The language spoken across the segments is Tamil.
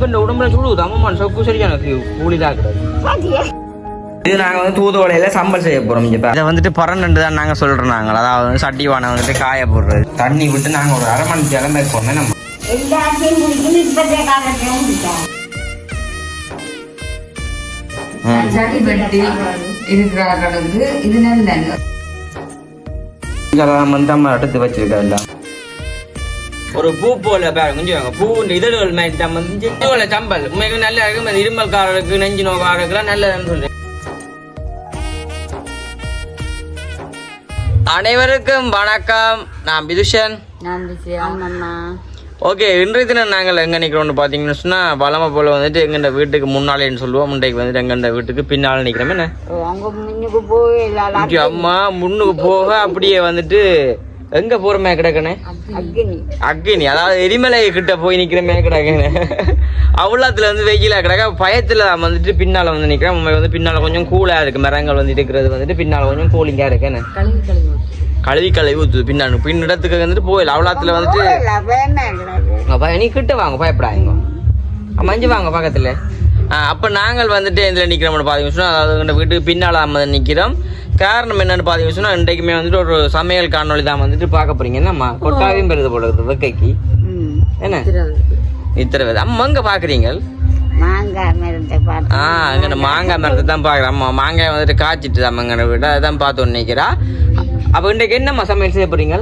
இந்த உடம்புல சுடுது அம்மா சொக்கு சரியான கூலிதான் கிடையாது இது நாங்கள் வந்து தூதுவளையில சம்பல் செய்ய போறோம் இங்க பாரு. இதை வந்துட்டு பரண்டு தான் நாங்கள் சொல்றோம் நாங்கள் அதாவது வந்து சட்டி வானை வந்துட்டு காய போடுறது தண்ணி விட்டு நாங்கள் ஒரு அரை மணி நேரம் மேற்கொண்டு நம்ம இதெல்லாம் வந்து நம்ம எடுத்து வச்சிருக்கா ஒரு பூ போல பாருங்க கொஞ்சம் பூ இதழ்கள் மாதிரி நம்ம வந்து சம்பல். உண்மைக்கு நல்லா இருக்கும் இந்த இருமல்காரருக்கு நெஞ்சு நோக்காரருக்குலாம் நல்லதுன்னு சொல்றேன். அனைவருக்கும் வணக்கம். நான் பிதுஷன். ஓகே இன்றைய தினம் நாங்கள் எங்கே நிற்கிறோம்னு பார்த்தீங்கன்னு சொன்னால் வளமை போல் வந்துட்டு எங்கண்ட வீட்டுக்கு முன்னாலேன்னு சொல்லுவோம். முண்டைக்கு வந்துட்டு எங்கண்ட வீட்டுக்கு பின்னால் நிற்கிறோம் என்ன? அம்மா முன்னுக்கு போக அப்படியே வந்துட்டு எங்க போறமே கிடக்கனே அக்னி. அதாவது எரிமலை கிட்ட போய் நிக்கிறமே கிடக்கனே அவ்வளோத்துல வந்து வெயிலா கிடக்க. பயத்துல வந்துட்டு பின்னால வந்து நிக்கிறேன். உண்மை வந்து பின்னால கொஞ்சம் கூலா இருக்கு. மரங்கள் வந்து இருக்கிறது வந்துட்டு பின்னால கொஞ்சம் கூலிங்கா இருக்கேன்னு கழுவி கழுவி ஊத்து. கழுவி கழுவி ஊத்துது. பின்னாடி பின் இடத்துக்கு வந்துட்டு போயிடல அவ்வளோத்துல வந்துட்டு நீ கிட்ட வாங்க. பயப்படாதீங்க. மஞ்சு வாங்க பக்கத்துல. அப்ப நாங்கள் வந்துட்டு இதில் நிற்கிறோம்னு பார்த்தீங்கன்னு சொன்னா அதாவது வீட்டுக்கு பின்னால் நம்ம நிற்கிறோம் காரணம் என்னன்னு பார்த்தீங்கன்னு சொன்னா இன்றைக்குமே வந்துட்டு ஒரு சமையல் காணொளி தான் வந்துட்டு பார்க்க போறீங்க. என்னம்மா? கொட்டாவையும் பெருது போடுறது வெக்கைக்கு. என்ன. இத்தனை அம்மா எங்க பாக்குறீங்க மாங்காய் மரத்தை ஆ அங்கே மாங்காய் மரத்தை தான் பார்க்குறேன் அம்மா மாங்காய் வந்துட்டு காய்ச்சிட்டு தான் அங்கே வீடு. அதான் பார்த்து நிற்கிறா அப்போ இன்றைக்கு என்னம்மா சமையல் செய்ய போறீங்க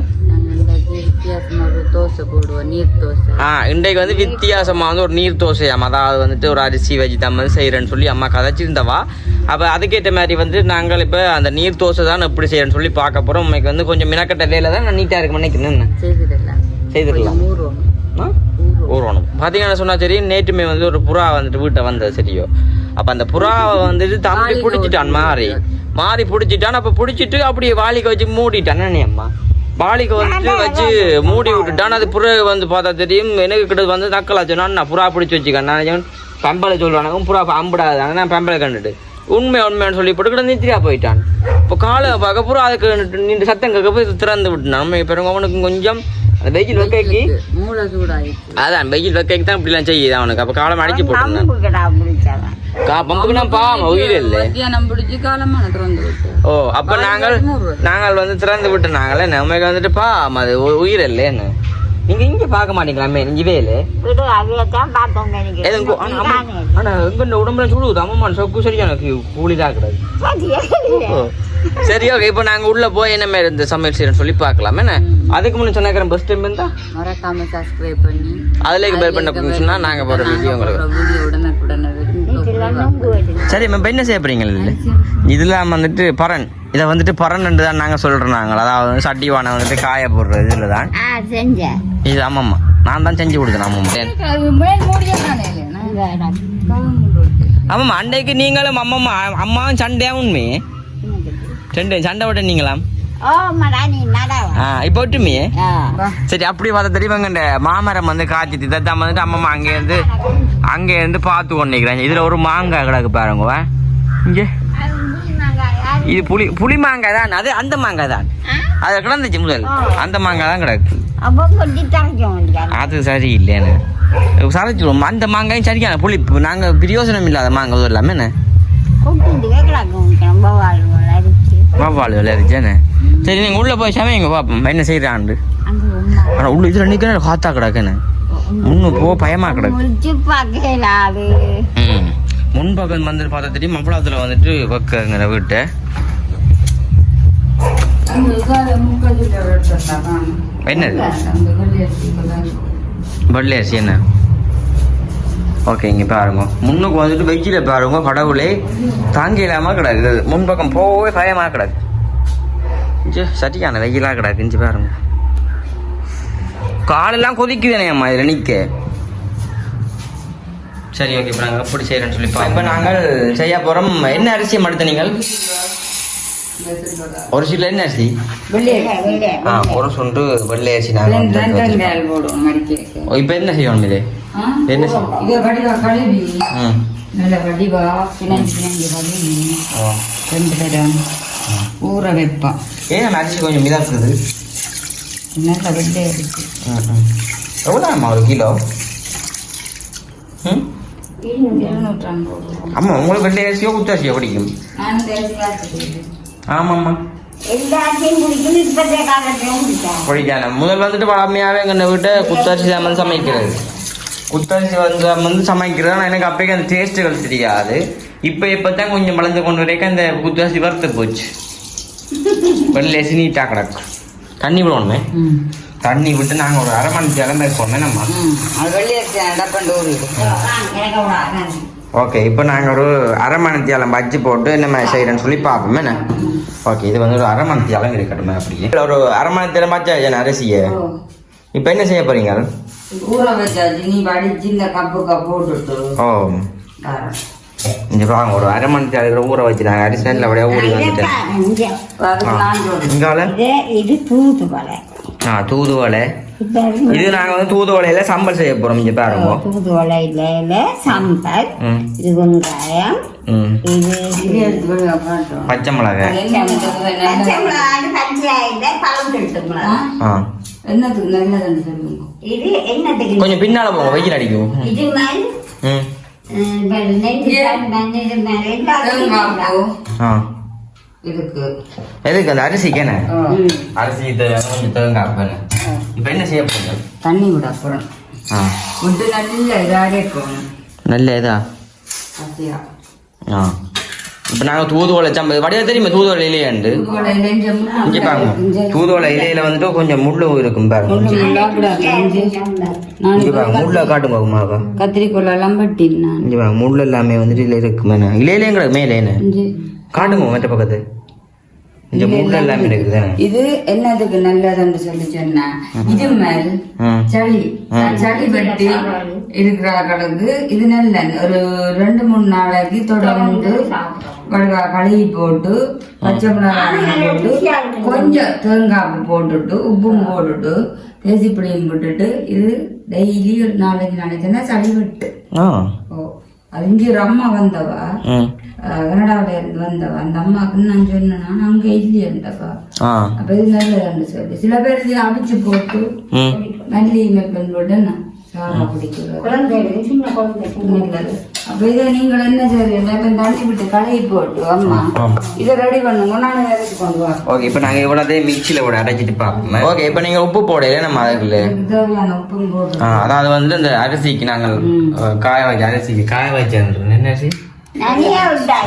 தோசை போடுவோம் நீர் தோசை. ஆ இன்றைக்கு வந்து வித்தியாசமா வந்து ஒரு நீர் தோசையாம். அதாவது வந்துட்டு ஒரு அரிசி வச்சு தான் வந்து செய்கிறேன்னு சொல்லி அம்மா கதைச்சிருந்தவா. அப்போ அதுக்கேற்ற மாதிரி வந்து நாங்கள் இப்போ அந்த நீர் தோசை தான் எப்படி செய்யறேன்னு சொல்லி பார்க்க போகிறோம் உண்மைக்கு வந்து கொஞ்சம் மினக்கட்ட வேலை தான். நான் நீட்டாக இருக்கு நினைக்கிறேன் செய்திடலாம். செய்திடலாம்? ஊறணும். பார்த்தீங்கன்னா சொன்னா சரி நேற்றுமே வந்து ஒரு புறா வந்துட்டு வீட்டை வந்தது சரியோ. அப்போ அந்த புறாவை வந்துட்டு தம்பி பிடிச்சிட்டான் மாறி. மாறி பிடிச்சிட்டான். அப்போ பிடிச்சிட்டு அப்படியே வாளிக்க வச்சு மூடிட்டான். அம்மா? வாளிக்க வந்துட்டு வச்சு மூடி விட்டுட்டான் அது புறா வந்து பார்த்தா தெரியும். எனக்கு கிட்ட வந்து தக்கலா சொன்னான் நான் புறா பிடிச்சி வச்சுக்கேன் நான் சொன்னேன், பெம்பலை சொல்றானுங்க புறா அம்பிடாதாங்க நான் பெம்பலை கண்டுட்டு. உண்மை உண்மைன்னு சொல்லி போட்டு நித்திரியா போயிட்டான். இப்போ காலை பார்க்க புறா அதுக்கு நின்று சத்தம் கேட்க போய் திறந்து விட்டுனான் நம்ம பிறகு அவனுக்கு கொஞ்சம் அந்த வெயில் வைக்கி மூளை சூடாயிடுச்சு. அதான் வெயில் வைக்க தான் இப்படிலாம் செய்யுது அவனுக்கு. அப்போ காலம் அடிச்சு பிடிச்சாதான். கா பம்புக்கு நான் பாவம் உயிர் இல்லை. ஓ அப்போ நாங்கள் நாங்கள் வந்து திறந்து விட்டு நாங்களே நம்மளுக்கு வந்துட்டு பாவம் அது உ- உயிர் இல்லைன்னு நீங்க இங்க பார்க்க மாட்டீங்களாமே இங்கவே இல்லை? ஆனா எங்க உடம்புல சுடுது அம்மா சொக்கு சரியான கூலிதான் கிடையாது சரி ஓகே இப்போ நாங்க உள்ள போய் என்ன மாதிரி இந்த சமையல் செய்யறோம்னு சொல்லி பார்க்கலாம். என்ன? அதுக்கு முன்னே சொன்னாக்கிறேன் பஸ் டைம் இருந்தா? மறக்காம சப்ஸ்கிரைப் பண்ணி அதுல பேர் பண்ண சொன்னா நாங்க போற வீடியோ உங்களுக்கு. வீடியோ வருது சரி இப்போ என்ன செய்ய போறீங்க இல்லை இதெல்லாம் வந்துட்டு பரன். இதை வந்துட்டு பரன் தான் நாங்கள் சொல்கிறோம் நாங்கள். அதாவது வந்து சட்டி வானை வந்துட்டு காய போடுறது இதில் தான். இது ஆமாம்மா. நான் தான் செஞ்சு கொடுத்தேன் ஆமாம்மா. ஆமாம்மா அன்றைக்கு நீங்களும் அம்மம்மா அம்மாவும் சண்டையா உண்மை? சண்டை சண்டை விட்ட நீங்களாம்? இப்போ வா. சரி அப்படி பார்த்தா தெரியுமாங்க இந்த மாமரம் வந்து காய்ச்சி இதைத்தான் வந்துட்டு அம்மம்மா அங்கேருந்து அங்கேருந்து பார்த்து கொண்டு நிற்கிறாங்க இதில் ஒரு மாங்காய் கிடக்கு பாருங்க வா. இங்கே. இது புளி புளி மாங்காய் தான். அது அந்த மாங்காய் தான். அது கிடந்துச்சு முதல். அந்த மாங்காய் தான் கிடக்கு. அது சரி இல்லைன்னு சரைச்சிடுவோம். அந்த மாங்காயும் சரியான புளிப்பு நாங்கள் பிரயோசனம் இல்லாத மாங்காய் எல்லாமே என்ன? கொட்டிட்டு கிடக்கு ரொம்ப விளையாடுச்சேன்னு சரி நீங்கள் உள்ளே போய் சமைங்க பார்ப்போம் என்ன செய்கிறாண்டு ஆனால் உள்ள இதில் நிற்கிறேன் காத்தா கிடக்குன்னு. முன்னு போ பயமாக கிடக்கு. ம். முன்பக்கம் வந்துட்டு பார்த்தா தெரியும் மப்பளாத்தில் வந்துட்டு வைக்கங்கிற வீட்டை. என்னது? அந்த வெள்ளை அரிசி என்ன? ஓகே இங்கே பாருங்க. முன்னுக்கு வந்துட்டு வெயில பாருங்க கடவுளே. தாங்க இல்லாமல் கிடக்கு முன்பக்கம் போகவே பயமாக கிடக்கு. சரியான வெயிலாக கிடக்கு. இஞ்சி பாருங்க. காலெல்லாம் கொதிக்குதுனே அம்மா இதில் நிற்க சரி ஓகே இப்போ நாங்கள் எப்படி செய்கிறேன்னு சொல்லி இப்போ நாங்கள் செய்ய போகிறோம் என்ன அரிசி மடுத்த நீங்கள்? ஒரு சில என்ன அரிசி? ஆ ஒரு சொண்டு வெள்ளை அரிசி நாங்கள் இப்போ என்ன செய்யணும் இது? என்ன? செய்- இதை வடிவா கழுவி. ம் நல்ல வடிவா பிணைஞ்சு பிணைஞ்சு கழுவி ஓ ரெண்டு தரம் ஊற வைப்பான் ஏன் நம்ம அரிசி கொஞ்சம் மிதா இருக்குது? நல்ல வெள்ளையா இருக்கு. ம் ம் எவ்வளோ அம்மா ஒரு கிலோ? ம்? இருநூற்றி ஐம்பது ரூபா. ஆமா உங்களுக்கு வெள்ளை அரிசியோ குத்தாசியோ பிடிக்கும். ஆமாம்மா பிடிக்காது. முதல் வந்துட்டு வளமையாகவே எங்கள் வீட்டை குத்தரிசி வந்து சமைக்கிறது. குத்தரிசி வந்து வந்து சமைக்கிறது எனக்கு அப்போக்கே அந்த டேஸ்ட்டுகள் தெரியாது. இப்போ இப்போ தான் கொஞ்சம் வளர்ந்து கொண்டு வரைக்கும் அந்த குத்தரிசி வறுத்து போச்சு. அரிசி நீட்டாக கிடக்கும் தண்ணி விடணுமே. தண்ணி விட்டு நாங்கள் ஒரு அரை மணி நேரம் இருக்கோமே நம்ம. ஓகே இப்போ நாங்கள் ஒரு அரை மணித்தியாலம் பஜ்ஜி போட்டு மாதிரி செய்கிறேன்னு சொல்லி பார்ப்போமே என்ன? ஓகே இது வந்து ஒரு அரை மணித்தியாலம் இருக்கட்டுமே அப்படியே. ஒரு அரை மணித்தியாலம் பச்சை அரிசியை? இப்போ என்ன செய்ய போறீங்க? ஊற வச்சாச்சு நீ வடிச்சு இந்த கப்பு கப்பு போட்டுட்டு. ஓ. இங்க பாருங்க ஒரு அரை மணி நேரம் ஊற வச்சுட்டாங்க அரிசி நல்ல அப்படியே ஊறி வந்துட்டேன். இங்கால இது தூதுவளை ஆ தூதுவளை இப்ப இது நாங்க வந்து தூதுவளையில சம்பல் செய்ய போறோம் இங்க பாருங்க. தூதுவளையில சம்பல் இது வெங்காயம். பச்சை மிளகாய். பச்சை? மிளகாய் பஞ்சாயில பழம் என்னத்துக்கு நல்லதுன்னு சொல்லுங்க இது என்னத்துக்கு கொஞ்சம் பின்னால போங்க வெயில் அடிக்கும். இது மாதிரி ம். எதுக்கு? அந்த அரிசிக்கு என்ன. அரிசி தேங்காய் இப்போ என்ன செய்ய போறீங்க? தண்ணி விட அப்புறம் நல்ல இதாக இருக்கணும். நல்ல இதா? ஆ. இப்போ நாங்கள் தூதுவளை சம்பல் வடிவா தெரியுமா? தூதுவளை இலையாண்டு? இங்க பாருங்க. தூதுவளை இலையில வந்துட்டு கொஞ்சம் முள்ளு இருக்கும் பாருங்க. இங்க பாருங்க. முள்ள காட்டுங்க உமாக்கா. கத்திரிக்கோள் எல்லாம் பட்டின் இங்க பாருங்க. முள் எல்லாமே வந்துட்டு இதுல இருக்கு? மேலே இலையிலேயும் கிடக்கு மேலே. காட்டுங்க மற்ற பக்கத்து. இந்த முள் எல்லாமே இருக்குது? இது என்னதுக்கு நல்லதுன்னு சொல்லி சொன்னா? இது மேல் ம் சளி. சளி வெட்டி இருக்கிறார்களுக்கு இது நல்ல ஒரு ரெண்டு மூணு நாளைக்கு தொடர்ந்து வடுகா கழுவி போட்டு பச்சை மிளகாய் போட்டு கொஞ்சம் தேங்காய் போட்டுட்டு உப்பும் போட்டுட்டு தேசிப்பிடியும் போட்டுட்டு இது டெய்லி ஒரு நாளைக்கு நாளைக்குன்னா சளி வெட்டு ஆ. ஓ அது இங்கே ஒரு அம்மா வந்தவா? கனடாவுல இருந்து வந்தவா? அந்த அம்மாவுக்கு நான் சொன்னேன்னா அங்க இல்லையண்டப்பா. ஆ. அப்ப இது நல்லதுன்னு சொல்லி. சில பேர் இது அவிச்சு போட்டு ம். நல்லி மெப்பன் போட்டு நான் சாரா பிடிக்கிறது. குழந்தைகளுக்கு சின்ன குழந்தைக்கு நல்லது அப்ப இதை நீங்கள் என்ன செய்றீங்க? இப்ப தண்ணி விட்டு கழுவி போட்டு அம்மா ஆமா. இதை ரெடி பண்ணுங்க நான் இறக்கி கொண்டு வரேன் ஓகே இப்போ நாங்கள் இவ்வளோதே மிக்சியில் கூட அடைச்சிட்டு பார்ப்போம் ஓகே இப்போ நீங்கள் உப்பு போடையில நம்ம அதுக்குள்ள. தேவையான உப்பும் வந்து இந்த அரிசிக்கு நாங்கள் காய வச்ச அரிசிக்கு காய வச்சேன் என்ன அரிசி?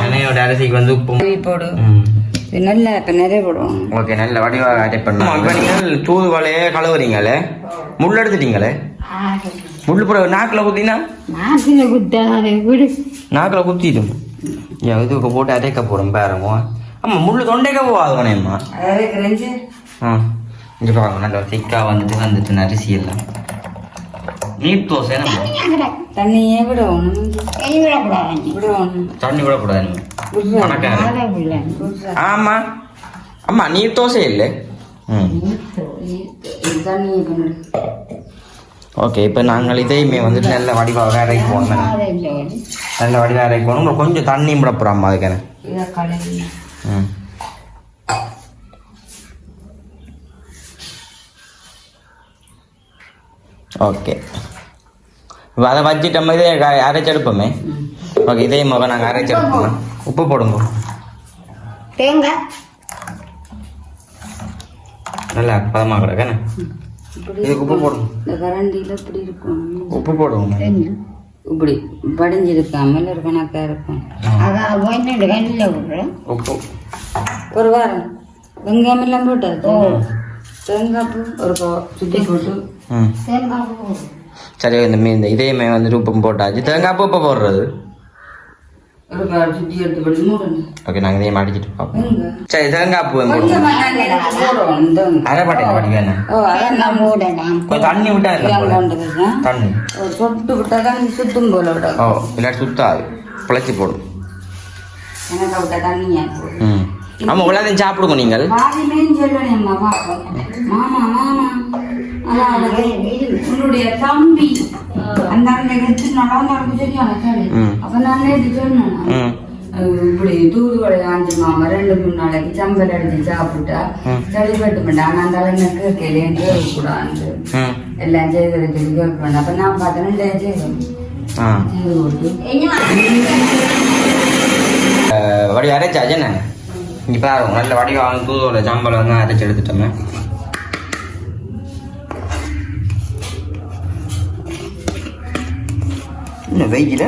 நனையோட அரிசிக்கு வந்து உப்பு. போடு. நல்லா இப்ப நிறைய போடுவோம். ஓகே நல்ல வடிவாக அடை பண்ணலாம். இப்போ நீங்கள் தூதுவளையே கழுவுறீங்களே முள் எடுத்துட்டீங்களே முள் புற நாக்கில் குத்தினா? நாட்டில் குத்தாத விடு. நாக்கில் குத்திடும். இதுக்கு போட்டு அடைக்க போகிறோம் பாருங்க. ஆமாம் முள் தொண்டைக்க போகாதுங்கண்ணேம்மா இறக்குறேஞ்சு ஆ இங்கே பாருங்க நல்ல திக்காக வந்துட்டு வந்துட்டு அரிசி எல்லாம் நீர் தோசை தண்ணியே விடணும் விடக்கூடாது. விடணும் தண்ணி விடக்கூடாது. வணக்கம் இல்லை ஆமா. அம்மா நீர் தோசை இல்லை? ஓகே இப்போ நாங்கள் இதையுமே வந்துட்டு நல்ல வடிவாக அரைப்போம் நல்ல வடிவாக அரைப்போம் அப்புறம் கொஞ்சம் தண்ணி விட போகிறோம் அதுக்கான. ம். ஓகே. இப்போ அதை வச்சுட்டு நம்ம இதே அரைச்செடுப்போமே? ஓகே இதே முக நாங்கள் அரைச்செடுப்போம் உப்பு போடுங்க. தேங்காய் நல்லா பதமாக கிடக்கண்ணே இதுக்கு உப்பு போடுங்க. இந்த கரண்டியில் இப்படி இருக்கும் உப்பு போடுவோம். இப்படி படிஞ்சிருக்காமல் ஒரு கணக்காக இருக்கும். அதான் கண்ணில் விடுறேன் உப்பு. ஒரு வாரம். வெங்காயம் எல்லாம் போட்டாச்சு. தேங்காய் பூ ஒரு சுட்டி போட்டு. தேங்காய் பூ சரி இந்த மீன் இதயமே வந்துட்டு உப்பு போட்டாச்சு. தேங்காய் பூ போடுறது ஒரு பா சுட்டி எடுத்து போட்டு மூடணும் ஓகே நாங்கள் இதயம் அடிச்சிட்டு பார்ப்போம் சரி தேங்காய் பூ அரை பாட்டில் படி வேணும் கொஞ்சம் தண்ணி விட்டா தண்ணி. ஒரு சொட்டு விட்டால் தான் சுத்தும் போல ஓ இல்லாட்டி சுத்தாது. பிழைச்சி போடும். எனக்கு விட்டா தண்ணியா ம். ஆமாம் உள்ளதையும் சாப்பிடுங்க நீங்கள். உன்னுடைய தம்பி அந்த சரி ம். அப்ப நான் சொன்னேன். இப்படி தூதுவளை ஆஞ்சு மாமா ரெண்டு மூணு நாளைக்கு சம்பல் அடிச்சு சாப்பிட்டா ம். சளி பட்டு மாட்டேன் அந்த எனக்கு கேட்கலையே கேட்கக்கூடாது எல்லாம் செய்து சொல்லி கேட்க வேண்டாம் அப்ப நான் பார்த்தேன்னா வடி அரைச்சாச்சு என்ன? இங்கே பாருங்க நல்ல வடிவாக தூதோட சம்பளம் வந்து அரைச்சி எடுத்துட்டோமே இன்னும் வெயில?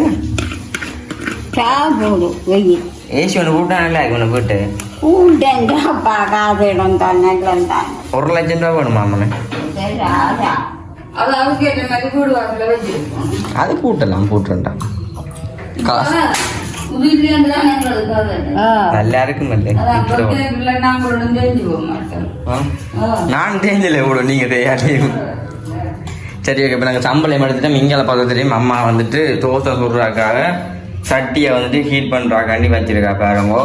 போடு வெயில். ஏசி ஒன்று கூட்டா நல்லா இருக்கு ஒன்று போயிட்டு கூட்டேன்டாப்பா காசு இடம் தான் நல்லம் தான் ஒரு லட்சம் ரூபா வேணுமா அம்மனே? அது கூட்டலாம் போட்டுருண்டா காசு. மாட்டோம் ஆ. நான் தேஞ்சல இவ்வளோ நீங்கள் தெரியாதையும் சரி ஓகே இப்போ நாங்கள் சம்பளம் எடுத்துட்டோம். இங்கே பக்கத்துலேயும் அம்மா வந்துட்டு தோசை சுடுறாக்காக சட்டியை வந்துட்டு ஹீட் பண்ணுறாக்காண்டி வச்சிருக்கா பாருங்க.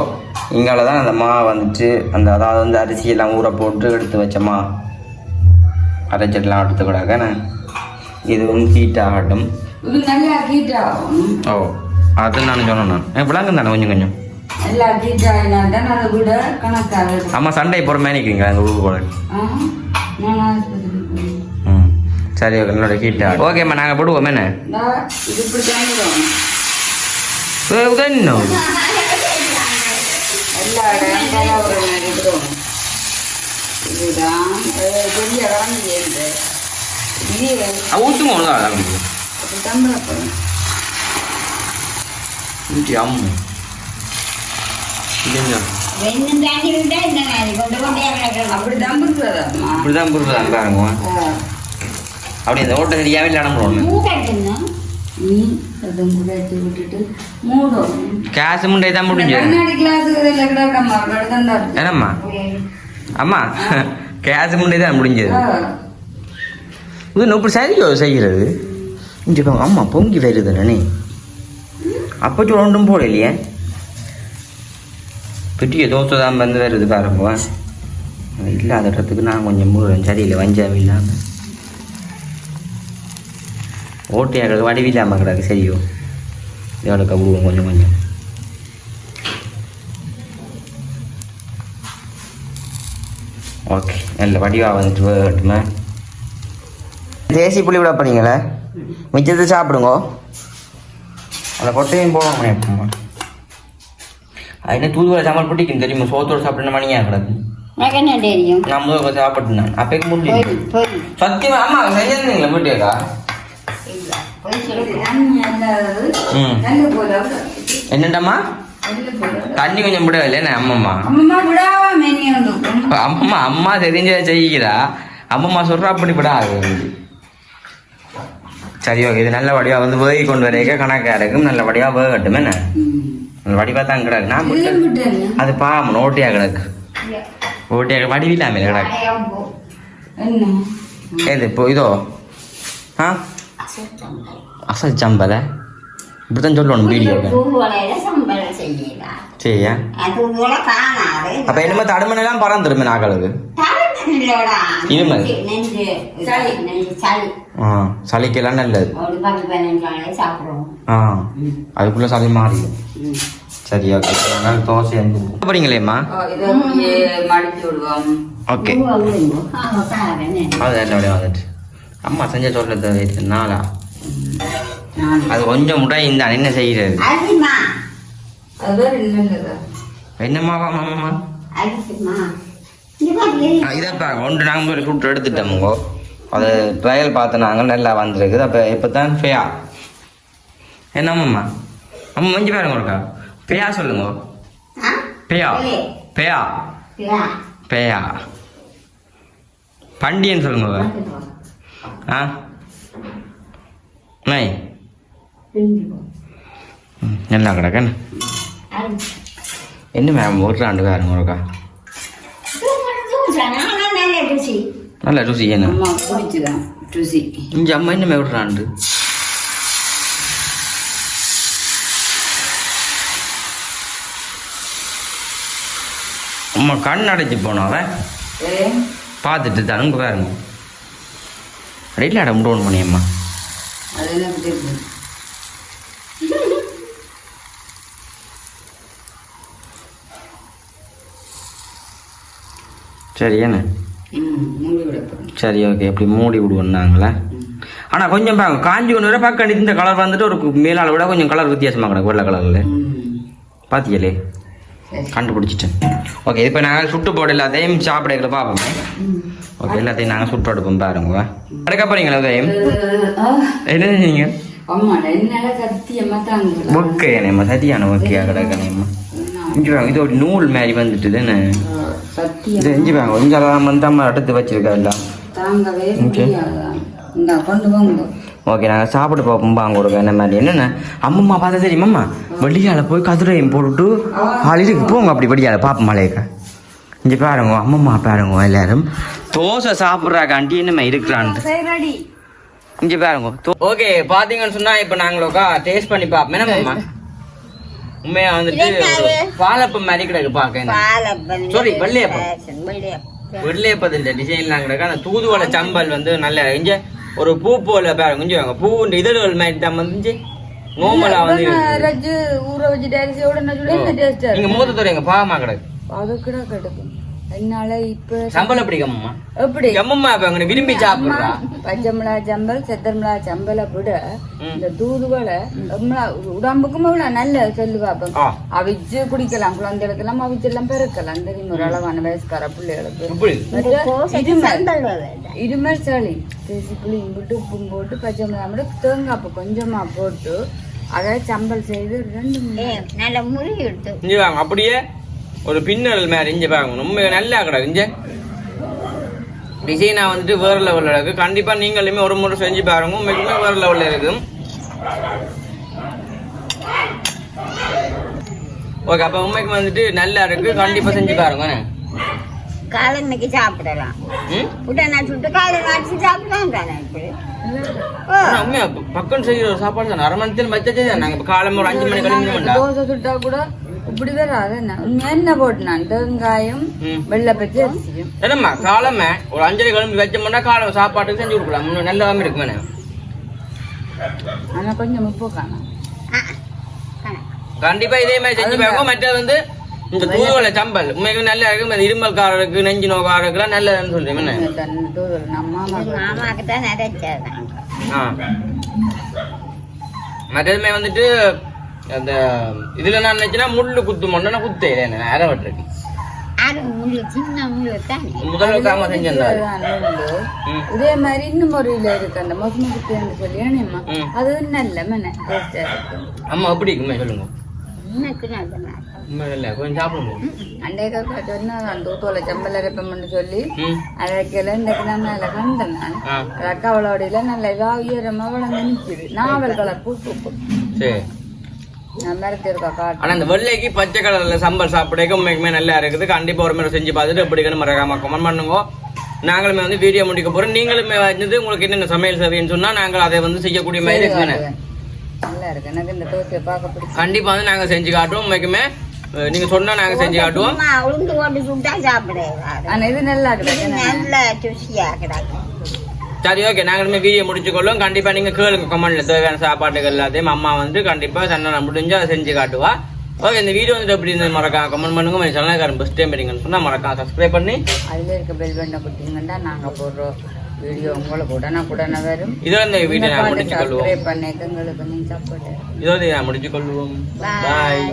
இங்கால தான் அந்த மா வந்துட்டு அந்த அதாவது வந்து அரிசியெல்லாம் ஊற போட்டு எடுத்து வச்ச மா அரைச்சிடலாம் எடுத்து கூடாக்க இதுவும் ஹீட் ஆகட்டும். ஓ. அது நான் சொன்னேன் நான். விளங்கும் தானே கொஞ்சம் கொஞ்சம். அம்மா சண்டை போகிற மாதிரி நிற்கிறீங்களா எங்கள் ஊருக்கு போனேன். ம். சரி ஓகே என்னோட ஆகும் ஓகேம்மா நாங்கள் போடுவோம் என்ன? உதன்னும் எல்லா இடம் அப்படிதான் இருக்கிறதம்மா இப்படிதான் புரியுதான் பாருங்க அப்படி இந்த ஓட்ட சரியாவே இல்லாம போடணும் கேஸ் முண்டை தான் முடிஞ்சு என்னம்மா அம்மா கேஸ் முண்டை தான் முடிஞ்சது. இது இப்படி சரியோ செய்கிறது இங்கே அம்மா பொங்கி வருது நானே அப்போ ஒன்றும் போடலையே பெட்டிய தோசை தான் வந்து வருது பாருங்க இல்லாத இடத்துக்கு நான் கொஞ்சம் மூடுறேன் சரியில்லை வஞ்சாவே இல்லாமல் ஓட்டையாக வடிவில்லாமல் கிடக்கு சரியோ இதோட கவுடுவோம் கொஞ்சம் கொஞ்சம் ஓகே நல்ல வடிவாக வந்துட்டு வரட்டுமே தேசி புளி விட பண்ணீங்களே மிச்சத்தை சாப்பிடுங்க அந்த கொட்டையும் போடுவோம் எப்பமா அது என்ன தூதுவளை சாம்பார் பிடிக்கும் தெரியுமா? சோத்தோடு சாப்பிட்டு மணியாக கிடக்கு. என்ன நான் முதல்ல சாப்பிட்டு நான் அப்போக்கு போய் சத்தியமா அம்மா செஞ்சிருந்தீங்களா வீட்டுக்கா தண்ணி என்னண்டாம்மா? தண்ணி கொஞ்சம் விட இல்லைண்ணே அம்மம்மா? அம்மா அம்மா அம்மா தெரிஞ்ச செய்கிறா. அம்மம்மா சொல்கிறா அப்படி விடாது. சரி ஓகே இது நல்ல வடிவா வந்து வேகி கொண்டு வரைக்க கணக்காக இருக்கும். நல்ல வடிவா வேகட்டும் என்ன? நல்ல வடிவா தான் கிடக்கு. நான் அது பாம்பு ஓட்டியா கிடக்கு. ஓட்டியா வடிவில்லாமல் கிடக்கு. ஏது இப்போ இதோ. ஆ? அசல் சம்பல இப்படி தான் சொல்லணும் செய்யலாம் சரியா அப்போ என்னமோ தடுமனெல்லாம் பறந்துருமே நாக்களுக்கு. இருமல். நெஞ்சு சளி. நெஞ்சு சளி. ஆ சளிக்கெல்லாம் நல்லது. ஆ அதுக்குள்ளே சளி மாறிடும். ம். சரி ஓகே. அதனால தோசை மடிச்சு விடுவோம். ஓகே. அது என்னோட வந்துட்டு அம்மா செஞ்ச சொல்றது நாளா? அது கொஞ்சம் முட்டை இந்த என்ன செய்கிறது அரிசிமா? அது இதைப்பா ஒன்று நாங்கள் போய் சுட்டு எடுத்துட்டோமுங்கோ அது ட்ரையல் பார்த்து நாங்கள் நல்லா வந்திருக்குது. அப்போ இப்போ தான் ஃபேயா என்னம்மாம்மா அம்மா மஞ்சு பாருங்க ஒருக்கா. பேயா சொல்லுங்க? பேயா பேயா. பேயா பண்டியன்னு சொல்லுங்க. ஆ. ம், நல்லா கிடக்கன்னு அரிசி. என்ன மேம் ஒரு ஆண்டு பாருங்க ஒருக்கா தூதுவளை தூதுவளை, ஆனா நல்ல ருசி. நல்ல ருசி என்ன? அம்மா பிடிச்சுதான் ருசி இங்கே அம்மா என்ன விடுறாண்டு அம்மா கண் அடைச்சு போனவன் பார்த்துட்டு தனுங்க பாருங்க. ரைட்டில் அட முடிவு பண்ணியம்மா. சரி என்ன? சரி ஓகே இப்படி மூடி விடுவோம் நாங்களே? ஆனா கொஞ்சம் பாருங்க. காஞ்சி கொண்டு வர பார்க்க இந்த கலர் வந்துட்டு ஒரு மேலால விட கொஞ்சம் கலர் வித்தியாசமா கிடக்கு வெள்ளை கலர்ல பாத்தியலே? கண்டுபிடிச்சிட்டேன். ஓகே இப்போ நாங்கள் சுட்டு போட எல்லாத்தையும் சாப்பிடல பார்ப்போமே. ஓகே எல்லாத்தையும் நாங்கள் சுட்டு எடுப்போம் பாருங்க அடுக்க போறீங்களா உதயம்? என்ன தாங்க ஓகே நம்ம சரியான ஓகே கிடக்கணுமா இஞ்சி வாங்க இது ஒரு நூல் மாதிரி வந்துட்டு தானே சத்தியம் இது இஞ்சி வாங்க கொஞ்சம் வந்து அம்மா எடுத்து வச்சிருக்கா எல்லாம் தாங்கவே இந்த கொண்டு ஓகே நாங்கள் சாப்பிட்டு பார்ப்போம் பாங்க கொடுக்க என்ன மாதிரி என்னென்ன? அம்மம்மா பார்த்தா தெரியுமாம்மா வெளியால போய் கதிரையும் போட்டுட்டு ஆளுக்கு போங்க அப்படி வெளியால பாப்போம் மலையக்கா. இங்கே பாருங்க அம்மம்மா பாருங்க எல்லாரும். தோசை சாப்பிட்றாக்காண்டி என்னம்மா இருக்கிறான்ட்டு இங்கே பாருங்க ஓகே பார்த்தீங்கன்னு சொன்னா இப்போ நாங்களுக்கா டேஸ்ட் பண்ணி பார்ப்போம் என்னம்மா உண்மையா வந்துட்டு வாழைப்பம் மாதிரி கிடக்கு பாலப்பன் Sorry, வெள்ளையப்பம். வெள்ளையப்பத்தின் டிசைன்லாம் கிடக்கு. அந்த தூதுவளை சம்பல் வந்து நல்ல இங்க ஒரு பூ போல பாருங்க கொஞ்சம் வாங்க. பூண்டு இதழ்கள் மாதிரி தான் வந்து நோமலா வந்து ஊற என்ன டேஸ்டா நீங்க மூத்த துறைங்க பாவமா கிடக்கு. அது கூட என்னால இப்ப சம்பளம் எப்படி கம்மம்மா? எப்படி? கம்மம்மா இப்ப அங்க விரும்பி சாப்பிடுறா. பச்சை மிளகா சம்பல் செத்தர் மிளகா சம்பலை விட. இந்த தூதுவளை மிளகா- உடம்புக்கும் இவ்வளவு நல்ல சொல்லு பாப்போம் ஆ. அவிச்சு குடிக்கலாம். குழந்தைகளுக்கு எல்லாம் அவிச்சு எல்லாம் பெருக்கலாம். தெரியும்? ஒரு அளவான வயசுக்கார பிள்ளைகளுக்கு இருமல் சளி. தேசி புளி போட்டு உப்பும் போட்டு பச்சை மிளகாய் போட்டு தேங்காய் கொஞ்சமா போட்டு அதை சம்பல் செய்து ரெண்டு நல்ல முறி எடுத்து. அப்படியே ஒரு பின்னல் மாதிரி இங்க பாருங்க. ரொம்ப நல்லா கிடக்கு இங்க டிசைனா வந்துட்டு வேற லெவல்ல இருக்கு. கண்டிப்பா நீங்களுமே ஒரு முறை செஞ்சு பாருங்க. உண்மைக்குமே வேற லெவல்ல இருக்கு. ஓகே அப்ப உண்மைக்கு வந்துட்டு நல்லா இருக்கு. கண்டிப்பா செஞ்சு பாருங்க? காலன்னைக்கு சாப்பிடலாம்? உடனே சுட்டு காலை சாப்பிடலாம் உண்மையா? பக்கம் செய்யற சாப்பாடு தான்? அரை மணி நேரத்தில் வச்சதே தான்? நாங்க இப்ப காலம் ஒரு அஞ்சு மணி தோசை சுட்டா கூட இப்படி வராது என்ன உண்மையா என்ன போட்டு நான் தேங்காயம் ம். வெள்ளை பச்சை அரிசியும் என்னம்மா காலமே ஒரு அஞ்சரை கிளம்பி வச்சோம்னா காலம் சாப்பாட்டுக்கு செஞ்சு கொடுக்கலாம் இன்னும் நல்லாவே இருக்குமே ஆனா கொஞ்சம் உப்பு காணும் ஆ, ஆ. கண்டிப்பா இதே மாதிரி செஞ்சு மற்றது வந்து இந்த தூதுவளை சம்பல் உண்மைக்கு நல்லா இருக்கு இந்த இருமல்காரருக்கு நெஞ்சு நோக்காரருக்குலாம் நல்லதுன்னு சொல்றேன் என்ன மற்றதுமே வந்துட்டு அந்த இதுல நான் நினைச்சுன்னா முள்ளு குத்து மொண்டனா குத்தே என்ன அரை வட்டிருக்கு. இதே மாதிரி இன்னும் ஒரு இதுல இருக்கு அந்த மசுமதி சொல்லி. அது நல்ல மன அம்மா எப்படி இருக்குமே சொல்லுங்க. இன்னைக்கு நல்ல இல்லை சொல்லி அரைக்கல இன்றைக்கு நான் மேல கண்டேன் நான். ஆ. ரக்காவளோடையில நல்ல இதா உயரமா வளர்ந்து நிக்குது. நாவல் கலர் பூ பூ ஆனா இந்த வெள்ளைக்கு பச்சை கலர்ல சம்பல் சாப்பிடக்க உண்மைக்குமே நல்லா இருக்குது. கண்டிப்பா ஒரு முறை செஞ்சு பார்த்துட்டு எப்படி இருக்குன்னு மறக்காம கமெண்ட் பண்ணுங்க. நாங்களுமே வந்து வீடியோ முடிக்க போறோம். நீங்களுமே வந்து உங்களுக்கு என்னென்ன சமையல் சேவைன்னு சொன்னா நாங்கள் அதை வந்து செய்யக்கூடிய மாதிரி இருக்குங்க நல்லா இருக்கு. எனக்கு இந்த தோசையை பார்க்க பிடிச்சி கண்டிப்பா வந்து நாங்க செஞ்சு காட்டுவோம். உண்மைக்குமே நீங்க சொன்னா நாங்க செஞ்சு காட்டுவோம். உளுந்து போட்டு சுட்டா இது நல்லா இருக்கு நல்ல ருசியா கிடக்கும். சரி ஓகே நாங்களுமே வீடியோ முடிச்சுக்கொள்ளும் கண்டிப்பா நீங்க கேளுங்க கமெண்ட்ல தேவையான சாப்பாட்டுகள் எல்லாத்தையும். அம்மா வந்து கண்டிப்பா சண்டை முடிஞ்சு அதை செஞ்சு காட்டுவா. ஓகே இந்த வீடியோ வந்து எப்படி இருந்தது மறக்காம கமெண்ட் பண்ணுங்க. என் சேனலுக்கு பெஸ்ட் டைம் பண்ணீங்கன்னு சொன்னா மறக்காம சப்ஸ்கிரைப் பண்ணி. அதுல இருக்க பெல் பண்ண கொடுத்தீங்கன்னா நாங்க போடுறோம் வீடியோ உங்களுக்கு உடனே உடனே வரும். இதோட இந்த வீடியோ நான் முடிச்சுக்கொள்வோம். சப்ஸ்கிரைப் பண்ணிக்க எங்களுக்கு நீங்க சப்போர்ட் இதோட நான் முடிச்சுக்கொள்வோம். பாய்